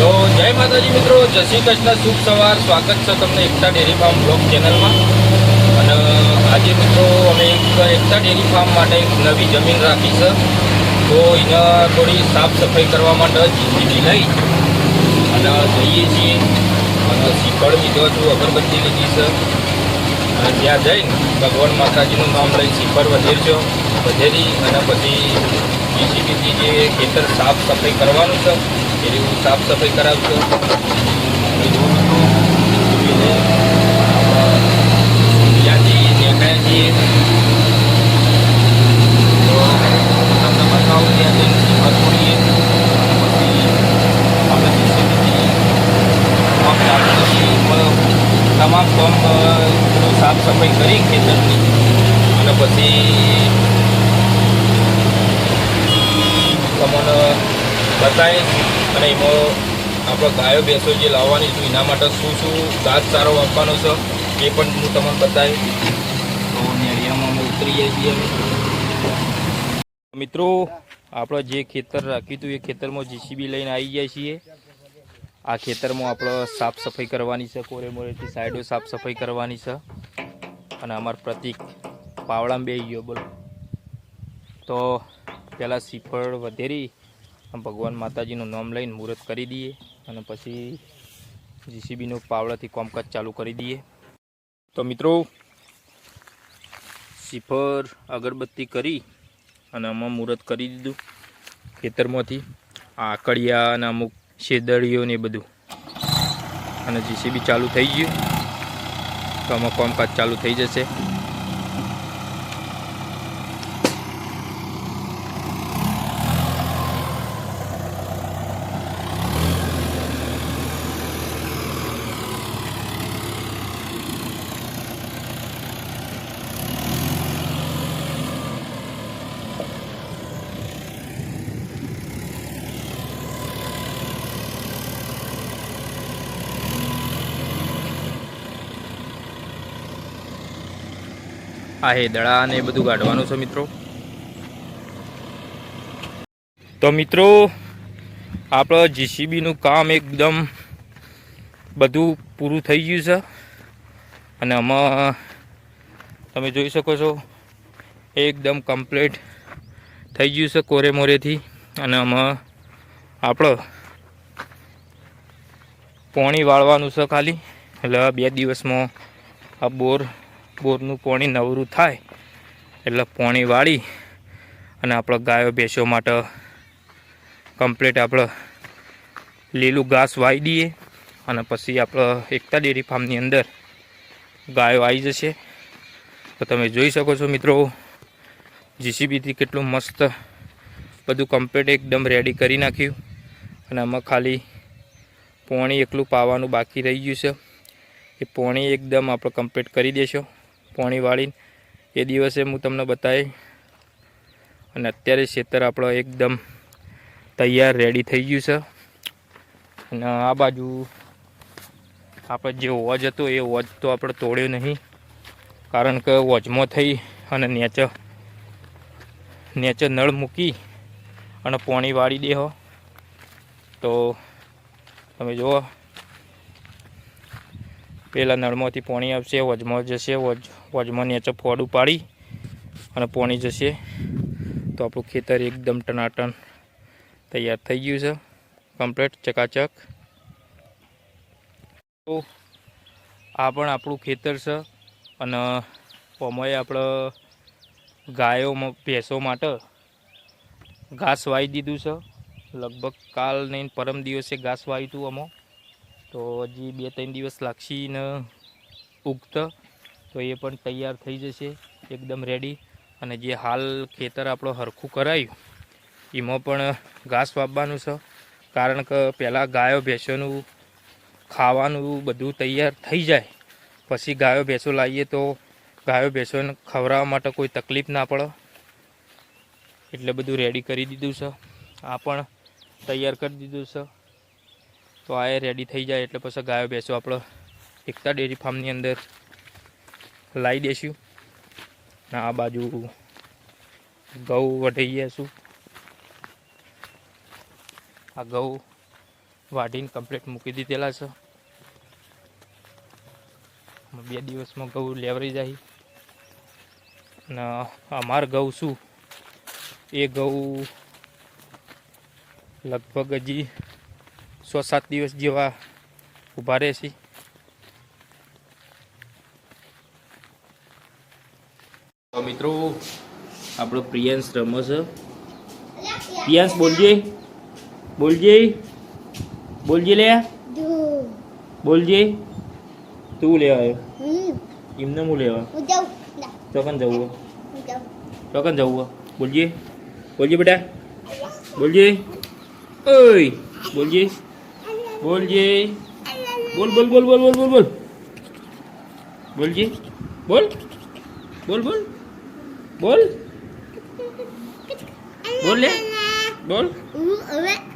તો જય માતાજી મિત્રો, જય શ્રી કૃષ્ણ, શુભ સવાર, સ્વાગત છે તમને એકતા ડેરી ફાર્મ બ્લોગ ચેનલમાં. અને આજે મિત્રો, અમે એક એકતા ડેરી ફાર્મ માટે નવી જમીન રાખી છે. તો એને થોડી સાફ સફાઈ કરવા માટે જીસીબી લઈ અને જઈએ છીએ. અને શીખળ લીધો છું અગરબત્તી લીધી છે. અને ત્યાં જઈને ભગવાન માતાજીનું નામ લઈ શીખર વધેરજો, વધેરી અને પછી જીસીબીથી જે ખેતર સાફ સફાઈ કરવાનું છે. એ હું સાફ સફાઈ કરાવશો. ત્યાંથી દેખાયા છીએ તો તમને બતાવું ત્યાં જઈને પછી આપણે તમામ પંપ સાફ સફાઈ કરી ખેતરની. અને પછી તમને બતાવીશ. અને એમાં આપણે ગાયો ભેંસો જે લાવવાની છું, એના માટે શું શું ઘાસ ચારો આપવાનો છે, એ પણ હું તમને બતાવીશ. તો નેળિયામાં અમે ઉતરીએ છીએ મિત્રો, આપણે જે ખેતર રાખ્યું હતું, એ ખેતરમાં જીસીબી લઈને આવી જાય છીએ. આ ખેતરમાં આપણે સાફ સફાઈ કરવાની છે કોરે મોરેથી સાઈડો સાફ સફાઈ કરવાની છે. અને અમાર પ્રતિક પાવડામાં બે ગયો, બોલો. તો પહેલાં શ્રીફળ વધેરી ભગવાન માતાજીનું નામ લઈને મુહૂર્ત કરી દઈએ અને પછી જીસીબીનું પાવડાથી કોમકાજ ચાલુ કરી દઈએ. તો મિત્રો, સિફર, અગરબત્તી કરી અને આમાં મુહૂર્ત કરી દીધું ખેતરમાંથી. આકડિયા અને અમુક શેદળીઓ ને બધું. અને જીસીબી ચાલુ થઈ ગયું. તો આમાં કામકાજ ચાલુ થઈ જશે. આ હેદડા ને બધું કાઢવાનું છે મિત્રો. તો મિત્રો, આપણે જીસીબીનું કામ એકદમ બધું પૂરું થઈ ગયું છે. અને આમાં તમે જોઈ શકો છો, એકદમ કમ્પ્લીટ થઈ ગયું છે કોરે મોરેથી. અને આમાં આપણો પોણી વાળવાનું છે ખાલી. એટલે બે દિવસમાં આ બોર બોરનું પાણી નવરું થાય એટલે પાણી વાળી અને આપણે ગાયો ભેંસો માટે કમ્પ્લીટ આપણે લીલું ઘાસ વાવી દઈએ અને પછી આપણે એકતા ડેરી ફાર્મની અંદર ગાયો આવી જશે. તો તમે જોઈ શકો છો મિત્રો, જીસીબીથી કેટલું મસ્ત બધું કમ્પ્લીટ એકદમ રેડી કરી નાખ્યું અને આમાં ખાલી પોણી એકલું પાવાનું બાકી રહી ગયું છે. એ પોણી એકદમ આપણે કમ્પ્લીટ કરી દેશો. પોણી વાળીને એ દિવસે હું તમને બતાવી અને અત્યારે ખેતર આપણો એકદમ તૈયાર રેડી થઈ ગયું છે. અને આ બાજુ આપણે જે વોજ હતો, એ વોજ તો આપણે તોડ્યો નહીં. કારણ કે વોજમાં થઈ અને નેચર નેચર નળ મૂકી અને પોણી વાળી દેહો. તો તમે જુઓ પેલા નળમાંથી પાણી આવશે, વજમાં જશે, વજ, વજમાં નીચે ફોડું પાડી અને પાણી જશે. તો આપણું ખેતર એકદમ ટનાટન તૈયાર થઈ ગયું છે. કમ્પ્લેટ, ચકાચક. તો આ પણ આપણું ખેતર છે અને પમોએ આપણે ગાયો ભેંસો માટે ઘાસ વાવી દીધું છે. લગભગ કાલ નહીં, પરમ દિવસે ઘાસ વાવ્યું હતું આમાં. તો હજી બે ત્રણ દિવસ લાગશે ને ઉગતા. તો એ પણ તૈયાર થઈ જશે, એકદમ રેડી અને જે હાલ ખેતર આપણો હરખું કરાયું, એમાં પણ ઘાસ વાપવાનું છે. કારણ કે પહેલાં ગાયો, ભેંસોનું ખાવાનું બધું તૈયાર થઈ જાય. પછી ગાયો, ભેંસો લાવીએ તો ગાયો, ભેંસોને ખવડાવવા માટે કોઈ તકલીફ ના પડે. એટલે બધું રેડી કરી દીધું છે. આ પણ તૈયાર કરી દીધું છે. તો આ રેડી થઈ જાય એટલે પછી ગાયો બેસો આપણે. એકતા ડેરી ફાર્મની અંદર લાવી દઈશું ને આ બાજુ ઘઉં વઢી ગયા આ ઘઉં વાઢીને કમ્પ્લીટ મૂકી દીધેલા છે. બે દિવસમાં ઘઉં લેવરી જાય. અને અમાર ઘઉં શું? એ ઘઉં લગભગ હજી સો સાત દિવસ જેવા ઊભા રહેશે તો મિત્રો આપણો પ્રિયાંશ રમો છે પ્રિયાંશ બોલજે બોલજે બોલજે લે બોલજે તું લેવા આવ્યો એમને હું લેવા ચોકન જવું ચોકન જવું બોલજે બોલજે બેટા બોલજે ઓય બોલજે બોલજે બોલ બોલ બોલ બોલ બોલ બોલ બોલ. બોલજે બોલ. બોલ બોલ. બોલ. બોલ લે. બોલ. હવે